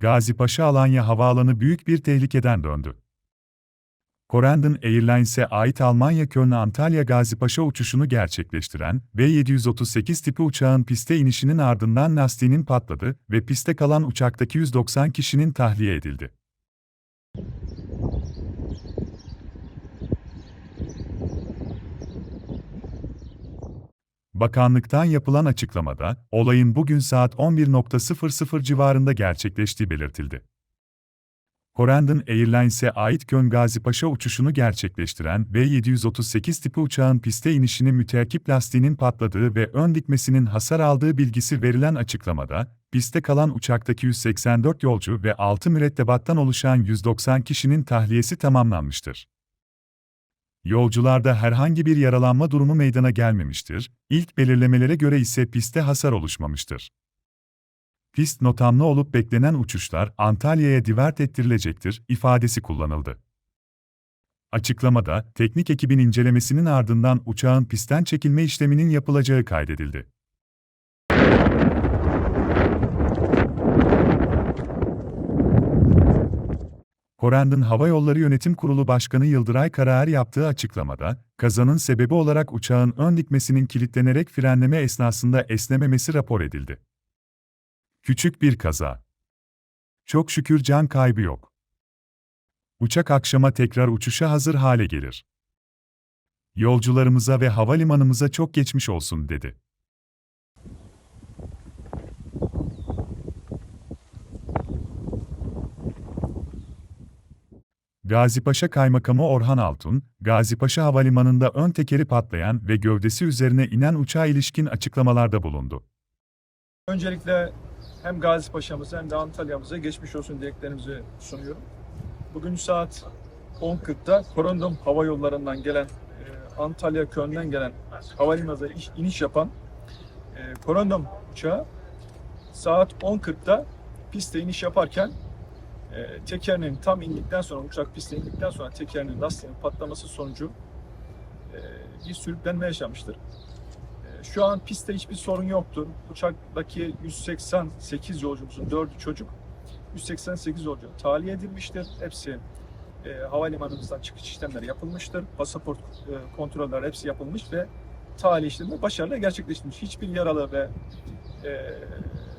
Gazi Paşa Alanya Havaalanı büyük bir tehlikeden döndü. Corendon Airlines'e ait Almanya Köln Antalya Gazi Paşa uçuşunu gerçekleştiren V-738 tipi uçağın piste inişinin ardından lastiğinin patladı ve piste kalan uçaktaki 190 kişinin tahliye edildi. Bakanlıktan yapılan açıklamada, olayın bugün saat 11.00 civarında gerçekleştiği belirtildi. Corendon Airlines'e ait Köln Gazi Paşa uçuşunu gerçekleştiren V-738 tipi uçağın piste inişini müteakip lastiğinin patladığı ve ön dikmesinin hasar aldığı bilgisi verilen açıklamada, piste kalan uçaktaki 184 yolcu ve 6 mürettebattan oluşan 190 kişinin tahliyesi tamamlanmıştır. Yolcularda herhangi bir yaralanma durumu meydana gelmemiştir, ilk belirlemelere göre ise piste hasar oluşmamıştır. Pist notamlı olup beklenen uçuşlar Antalya'ya divert ettirilecektir ifadesi kullanıldı. Açıklamada, teknik ekibin incelemesinin ardından uçağın pistten çekilme işleminin yapılacağı kaydedildi. Corendon Hava Yolları Yönetim Kurulu Başkanı Yıldıray Karaer yaptığı açıklamada, kazanın sebebi olarak uçağın ön dikmesinin kilitlenerek frenleme esnasında esnememesi rapor edildi. Küçük bir kaza. Çok şükür can kaybı yok. Uçak akşama tekrar uçuşa hazır hale gelir. Yolcularımıza ve havalimanımıza çok geçmiş olsun dedi. Gazipaşa Kaymakamı Orhan Altun, Gazipaşa Havalimanı'nda ön tekeri patlayan ve gövdesi üzerine inen uçağa ilişkin açıklamalarda bulundu. Öncelikle hem Gazi Paşa'mıza hem de Antalya'mıza geçmiş olsun dileklerimizi sunuyorum. Bugün saat 10.40'da Korondom Hava Yolları'ndan gelen, e, Antalya Köln'den gelen havalimanına iş- iniş yapan e, Korondom uçağı saat 10.40'da piste iniş yaparken e, tekerinin tam indikten sonra, uçak piste indikten sonra tekerinin lastiğinin patlaması sonucu e, bir sürüklenme yaşamıştır. E, Şu an pistte hiçbir sorun yoktur. Uçaktaki 188 yolcumuzun 4'ü çocuk. 188 yolcu tahliye edilmiştir. Hepsi e, havalimanımızdan çıkış işlemleri yapılmıştır. Pasaport e, kontrolleri hepsi yapılmış ve tahliye işlemi başarıyla gerçekleştirilmiş. Hiçbir yaralı ve e,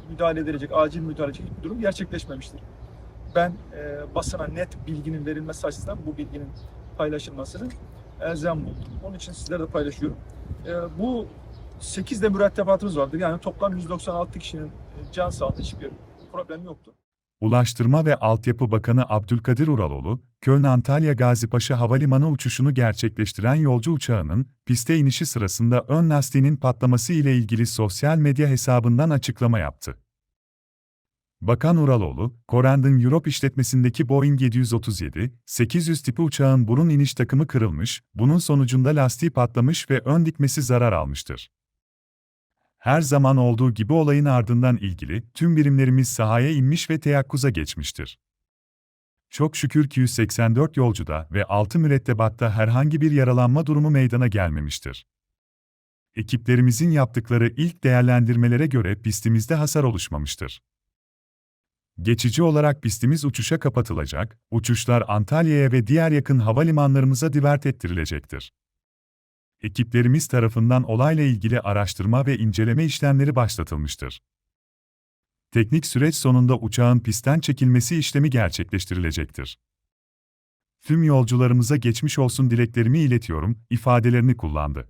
müdahale edilecek, acil müdahale edilecek durum gerçekleşmemiştir. Ben e, basına net bilginin verilmesi açısından bu bilginin paylaşılmasını elzem buldum. Onun için sizlerle de paylaşıyorum. E, bu 8 de mürettebatımız vardı. Yani toplam 196 kişinin e, can sağlığı hiçbir problem yoktu. Ulaştırma ve Altyapı Bakanı Abdülkadir Uraloğlu, Köln-Antalya Gazipaşa Havalimanı uçuşunu gerçekleştiren yolcu uçağının piste inişi sırasında ön lastiğinin patlaması ile ilgili sosyal medya hesabından açıklama yaptı. Bakan Uraloğlu, Corendon Europe işletmesindeki Boeing 737-800 tipi uçağın burun iniş takımı kırılmış, bunun sonucunda lastiği patlamış ve ön dikmesi zarar almıştır. Her zaman olduğu gibi olayın ardından ilgili tüm birimlerimiz sahaya inmiş ve teyakkuza geçmiştir. Çok şükür ki 184 yolcuda ve 6 mürettebatta herhangi bir yaralanma durumu meydana gelmemiştir. Ekiplerimizin yaptıkları ilk değerlendirmelere göre pistimizde hasar oluşmamıştır. Geçici olarak pistimiz uçuşa kapatılacak, uçuşlar Antalya'ya ve diğer yakın havalimanlarımıza divert ettirilecektir. Ekiplerimiz tarafından olayla ilgili araştırma ve inceleme işlemleri başlatılmıştır. Teknik süreç sonunda uçağın pistten çekilmesi işlemi gerçekleştirilecektir. Tüm yolcularımıza geçmiş olsun dileklerimi iletiyorum, ifadelerini kullandı.